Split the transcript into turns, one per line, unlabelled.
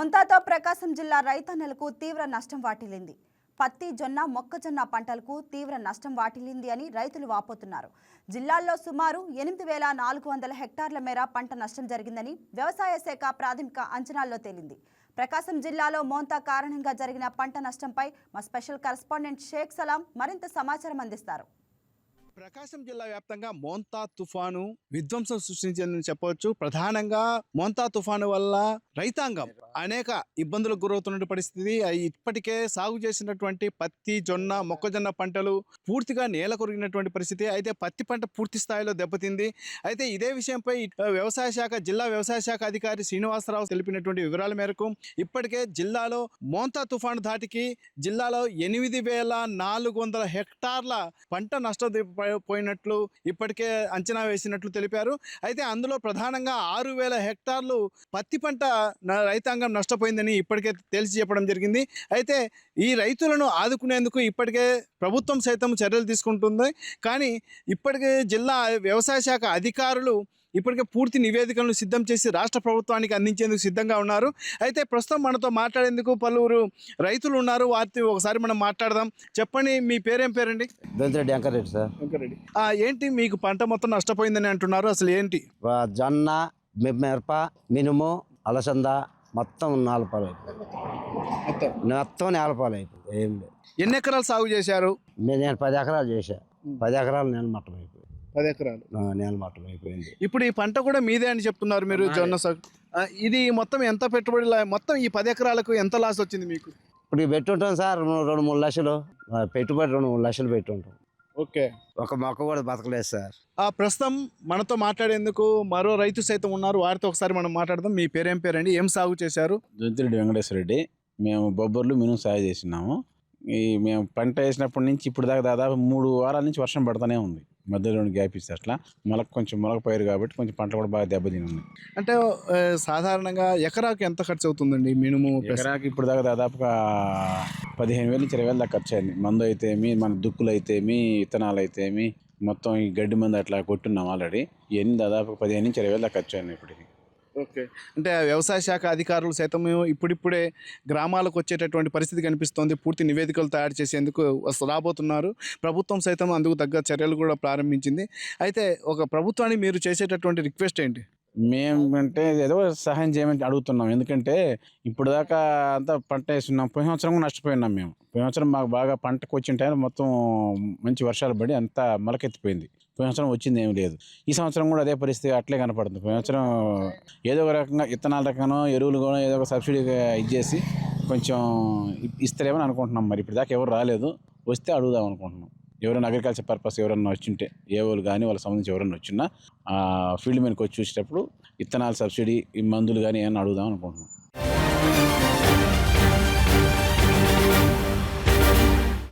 మొంతాతో ప్రకాశం జిల్లా రైతన్నలకు తీవ్ర నష్టం వాటిల్లింది. పత్తి జొన్న మొక్కజొన్న పంటలకు తీవ్ర నష్టం వాటిల్లింది అని రైతులు వాపోతున్నారు. జిల్లాల్లో సుమారు ఎనిమిది వేల నాలుగు వందల హెక్టార్ల మేర పంట నష్టం జరిగిందని వ్యవసాయ శాఖ ప్రాథమిక అంచనాల్లో తేలింది. ప్రకాశం జిల్లాలో మోంతా కారణంగా జరిగిన పంట నష్టంపై మా స్పెషల్ కరెస్పాండెంట్ షేక్ సలాం మరింత సమాచారం అందిస్తారు.
ప్రకాశం జిల్లా వ్యాప్తంగా మోంతా తుఫాను విధ్వంసం సృష్టించిందని చెప్పవచ్చు. ప్రధానంగా మోంతా తుఫాను వల్ల రైతాంగం అనేక ఇబ్బందులకు గురవుతున్న పరిస్థితి. ఇప్పటికే సాగు చేసినటువంటి పత్తి జొన్న మొక్కజొన్న పంటలు పూర్తిగా నేల కొరిగినటువంటి పరిస్థితి. అయితే పత్తి పంట పూర్తి స్థాయిలో దెబ్బతింది. అయితే ఇదే విషయంపై వ్యవసాయ శాఖ జిల్లా వ్యవసాయ శాఖ అధికారి శ్రీనివాసరావు తెలిపినటువంటి వివరాల మేరకు ఇప్పటికే జిల్లాలో మోంతా తుఫాను ధాటికి జిల్లాలో ఎనిమిది వేల నాలుగు వందల హెక్టార్ల పంట పోయినట్లు ఇప్పటికే అంచనా వేసినట్లు తెలిపారు. అయితే అందులో ప్రధానంగా ఆరు వేల హెక్టార్లు పత్తి పంట రైతాంగం నష్టపోయిందని ఇప్పటికే తేల్చి చెప్పడం జరిగింది. అయితే ఈ రైతులను ఆదుకునేందుకు ఇప్పటికే ప్రభుత్వం సైతం చర్యలు తీసుకుంటుంది. కానీ ఇప్పటికే జిల్లా వ్యవసాయ శాఖ అధికారులు ఇప్పటికే పూర్తి నివేదికలను సిద్ధం చేసి రాష్ట్ర ప్రభుత్వానికి అందించేందుకు సిద్ధంగా ఉన్నారు. అయితే ప్రస్తుతం మనతో మాట్లాడేందుకు పలువురు రైతులు ఉన్నారు. వారితో ఒకసారి మనం మాట్లాడదాం. చెప్పండి మీ పేరేం పేరండి?
దొంతిరెడ్డి వెంకరెడ్డి సార్.
వెంకరెడ్డి ఏంటి మీకు పంట మొత్తం నష్టపోయిందని అంటున్నారు. అసలు ఏంటి?
జొన్న మిరప మినుము అలసంద మొత్తం నాలుపాలు అయిపోయింది మొత్తం? నేలపాలు అయిపోయింది ఏం లేదు.
ఎన్ని ఎకరాలు సాగు చేశారు?
నేను పది ఎకరాలు చేశా. పది ఎకరాలు నేల మట్టం అయిపోయింది
పది ఎకరాలు.
ఆ, నేల మట్టం అయిపోయింది.
ఇప్పుడు ఈ పంట కూడా మీదే అని చెప్తున్నారు మీరు జొన్న సాగు ఇది మొత్తం ఎంత పెట్టుబడి లా- మొత్తం ఈ పది ఎకరాలకు ఎంత లాస్ వచ్చింది మీకు?
ఇప్పుడు పెట్టుంటాం సార్ రెండు రెండు మూడు లక్షలు. పెట్టుబడి రెండు మూడు లక్షలు పెట్టుంటాం.
ఓకే.
ఒక మొక్క కూడా బతకలేదు సార్.
ఆ ప్రస్తుతం మనతో మాట్లాడేందుకు మరో రైతు సైతం ఉన్నారు. వారితో ఒకసారి మనం మాట్లాడదాం. మీ పేరేం పేరండి? ఏం సాగు చేశారు?
దొంతిరెడ్డి వెంకటేశ్వర రెడ్డి మేము బొబ్బర్లు మినుము సాగు చేసినాము. ఈ మేము పంట వేసినప్పటి నుంచి ఇప్పుడు దాకా దాదాపు మూడు వారాల నుంచి వర్షం పడుతూనే ఉంది. మధ్యలో గ్యాప్ ఇస్తే అట్లా మొలక కొంచెం మొలక పైరు కాబట్టి కొంచెం పంట కూడా బాగా దెబ్బతిని ఉంది
అంటే సాధారణంగా ఎకరాకు ఎంత ఖర్చు అవుతుందండి మినుము
ఎకరాకి ఇప్పుడు దాకా దాదాపుగా పదిహేను వేలు నుంచి ఇరవై వేలు దాకా ఖర్చు అయింది. మందు అయితేమి మన దుక్కులు అయితేమి విత్తనాలు అయితేమి మొత్తం ఈ గడ్డి మందు అట్లా కొట్టున్నాం ఆల్రెడీ ఇవన్నీ దాదాపు పదిహేను నుంచి ఇరవై వేలు దాకా ఖర్చు అయినాయి ఇప్పటికి.
ఓకే. అంటే వ్యవసాయ శాఖ అధికారులు సైతం ఇప్పుడిప్పుడే గ్రామాలకు వచ్చేటటువంటి పరిస్థితి కనిపిస్తోంది. పూర్తి నివేదికలు తయారు చేసేందుకు రాబోతున్నారు. ప్రభుత్వం సైతం అందుకు తగ్గ చర్యలు కూడా ప్రారంభించింది. అయితే ఒక ప్రభుత్వానికి మీరు చేసేటటువంటి రిక్వెస్ట్ ఏంటి?
మేము అంటే ఏదో సహాయం చేయమని అడుగుతున్నాం. ఎందుకంటే ఇప్పుడు దాకా అంతా పంట వేస్తున్నాం. పోయిన సంవత్సరం కూడా నష్టపోయినాం మేము. పోయిన సంవత్సరం మాకు బాగా పంటకు వచ్చిన టైం మొత్తం మంచి వర్షాలు పడి అంతా మొలకెత్తిపోయింది. పోయిన సంవత్సరం వచ్చింది ఏం లేదు. ఈ సంవత్సరం కూడా అదే పరిస్థితి అట్లే కనపడుతుంది. పోయిన సంవత్సరం ఏదో ఒక రకంగా విత్తనాల రకంగానో ఎరువులు కూడా ఏదో ఒక సబ్సిడీగా ఇచ్చేసి కొంచెం ఇ- ఇస్తారేమని అనుకుంటున్నాం మరి. ఇప్పుడు దాకా ఎవరు రాలేదు. వస్తే అడుగుదాం అనుకుంటున్నాం. ఎవరైనా అగ్రికల్చర్ పర్పస్ ఎవరైనా వచ్చింటే ఏ వాళ్ళు కానీ వాళ్ళకి సంబంధించి ఎవరైనా వచ్చినా ఫీల్డ్ మీదకి వచ్చి చూసేటప్పుడు విత్తనాలు సబ్సిడీ ఈ మందులు కానీ ఏమైనా అడుగుదాం అనుకుంటున్నాం.